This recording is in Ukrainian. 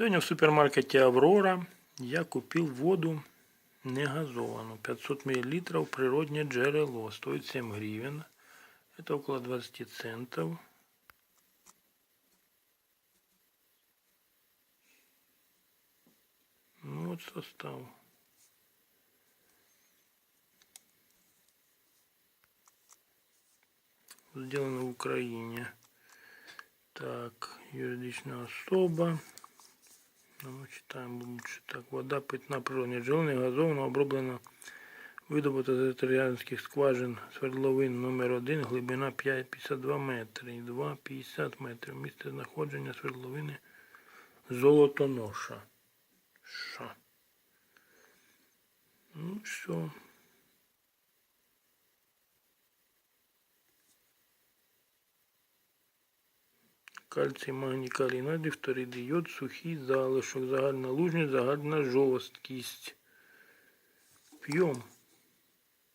Сегодня в супермаркете Аврора я купил воду негазованную. 500 мл природнее джерело. Стоит 7 гривен. Это около 20 центов. Ну вот состав. Сделано в Украине. Так, юридичная особа. Читаємо лучше. Так, вода питна природня джерело, газована, оброблена, видобута з італіянських скважин свердловин номер 1 глибина 5, 52 метри і 2, 50 метрів. Місце знаходження свердловини Золотоноша. Ша. Ну що. Кальцій, магній, калій, натрій, фториди, йод, сухий залишок, загальна лужність, загальна жорсткість. П'ємо.